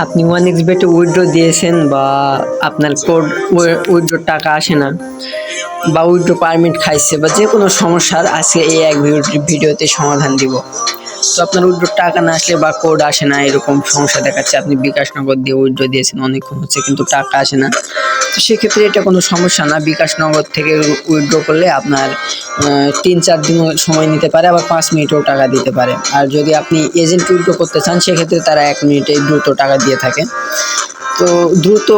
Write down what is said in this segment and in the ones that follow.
আপনি one x বেটে withdraw দিয়েছেন বা আপনার কোড উইড্রোর টাকা আসে না বা উইড্রো পারমিট খাইছে বা যে কোনো সমস্যার আজকে এই এক ভিডিও- ভিডিওতে সমাধান দিব। তো আপনার উইড্রোর টাকা না আসলে বা কোড আসে না, এরকম সমস্যা দেখাচ্ছে। আপনি বিকাশনগর দিয়ে উইড্রো দিয়েছেন, অনেকক্ষণ হচ্ছে কিন্তু টাকা আসে না। সেক্ষেত্রে এটা কোনো সমস্যা না। বিকাশ নগদ থেকে উইথড্র করলে আপনার তিন, চার দিন সময় নিতে পারে, আবার পাঁচ মিনিটেও টাকা দিতে পারে। আর যদি আপনি এজেন্ট উইথড্র করতে চান, সেক্ষেত্রে তারা এক মিনিটে দ্রুত টাকা দিয়ে থাকে। তো দ্রুত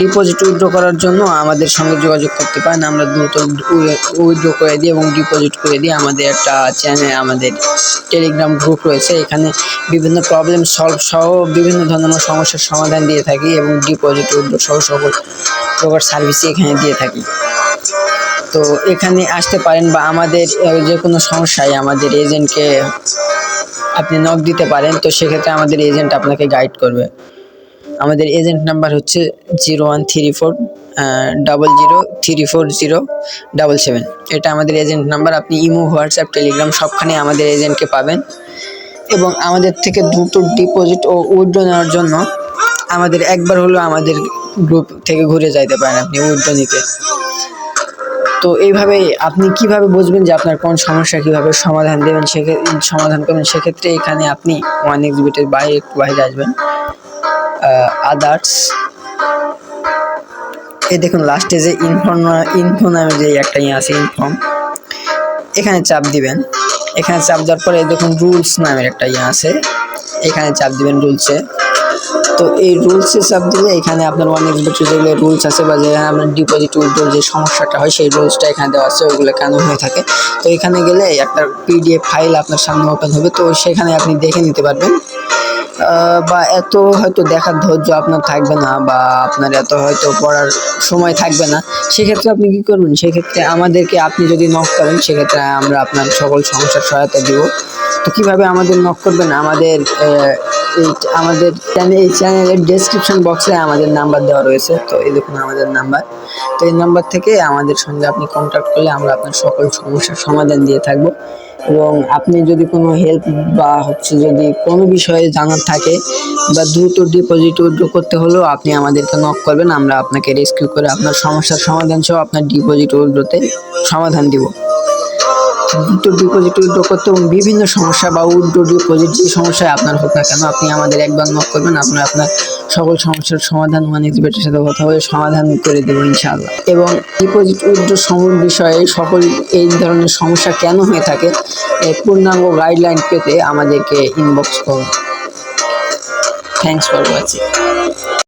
ডিপোজিট উইথড্র করার জন্য আমাদের সঙ্গে যোগাযোগ করতে পারেন। আমরা দ্রুত উইথড্র করে দিই এবং ডিপোজিট করে দিই আমাদের একটা চ্যানেল আমাদের টেলিগ্রাম গ্রুপ রয়েছে। এখানে বিভিন্ন প্রবলেম সলভ সহ বিভিন্ন ধরনের সমস্যার সমাধান দিয়ে থাকি এবং ডিপোজিট উইথড্র সহ সকল প্রকার সার্ভিসই এখানে দিয়ে থাকি। তো এখানে আসতে পারেন বা আমাদের যে কোনো সমস্যায় আমাদের এজেন্টকে আপনি নক দিতে পারেন, তো সেক্ষেত্রে আমাদের এজেন্ট আপনাকে গাইড করবে। আমাদের এজেন্ট নাম্বার হচ্ছে zero one three four double zero three four zero double seven এটা আমাদের এজেন্ট নাম্বার আপনি ইমো, হোয়াটসঅ্যাপ, টেলিগ্রাম সবখানে আমাদের এজেন্টকে পাবেন। এবং আমাদের থেকে দ্রুত ডিপোজিট ও উইথড্র নেওয়ার জন্য আমাদের একবার হলো আমাদের গ্রুপ থেকে ঘুরে যাইতে পারেন আপনি উইথড্র নিতে। তো এইভাবে আপনি কীভাবে বুঝবেন যে আপনার কোন সমস্যা, কীভাবে সমাধান দেবেন সেক্ষেত্রে সমাধান করবেন? সেক্ষেত্রে এখানে আপনি ওয়ান এক্সবিটের বাইরে একটু বাইরে আসবেন। আদার্স এই দেখুন লাস্টে যে ইনফর্ম ইনফো নামে যে একটা ইয়ে আছে ইনফর্ম এখানে চাপ দিবেন। এখানে চাপ দেওয়ার পরে দেখুন রুলস নামের একটা ইয়ে আছে। এখানে চাপ দিবেন রুলসে তো এই রুলসে চাপ দিলে এখানে আপনার অনেক কিছু যেগুলো রুলস আছে বা যেখানে আপনার ডিপোজিট উইথড্র যে সমস্যাটা হয় সেই রুলসটা এখানে দেওয়া আছে ওগুলো কেন হয়ে থাকে? তো এখানে গেলে একটা পিডিএফ ফাইল আপনার সামনে ওপেন হবে, তো সেখানে আপনি দেখে নিতে পারবেন। বা এত হয়তো দেখার ধৈর্য আপনার থাকবে না বা আপনার এত হয়তো পড়ার সময় থাকবে না, সেক্ষেত্রে আপনি কি করবেন? সেক্ষেত্রে আমাদেরকে আপনি যদি নক করেন, সেক্ষেত্রে আমরা আপনার সকল সমস্যার সহায়তা দিব। তো কীভাবে আমাদের নক করবেন? আমাদের আমাদের এই চ্যানেলের ডেসক্রিপশন বক্সে আমাদের নাম্বার দেওয়া রয়েছে, তো এই দেখুন আমাদের নাম্বার তো এই নাম্বার থেকে আমাদের সঙ্গে আপনি কন্ট্যাক্ট করলে আমরা আপনার সকল সমস্যার সমাধান দিয়ে থাকব। এবং আপনি যদি কোনো হেল্প বা হচ্ছে যদি কোনো বিষয়ে জানার থাকে বা দ্রুত ডিপোজিট উইথড্র করতে হলেও আপনি আমাদেরকে নক করবেন, আমরা আপনাকে রেস্কিউ করে আপনার সমস্যার সমাধান সহ আপনার ডিপোজিট উইথড্রতে সমাধান দিব। ডিপোজিট উইথড্র করতে এবং বিভিন্ন সমস্যা বা উইথড্র ডিপোজিট যে সমস্যায় আপনার হোক না কেন, আপনি আমাদের একবার নক করবেন, আপনার আপনার সকল সমস্যার সমাধান ওয়ান এক্সবেটের সাথে কথা বলে সমাধান করে দেবো ইনশাআল্লাহ। এবং ডিপোজিট উইথড্র সম বিষয়ে সকল এই ধরনের সমস্যা কেন হয়ে থাকে এই পূর্ণাঙ্গ গাইডলাইন পেতে আমাদেরকে ইনবক্স করুন। Thanks for watching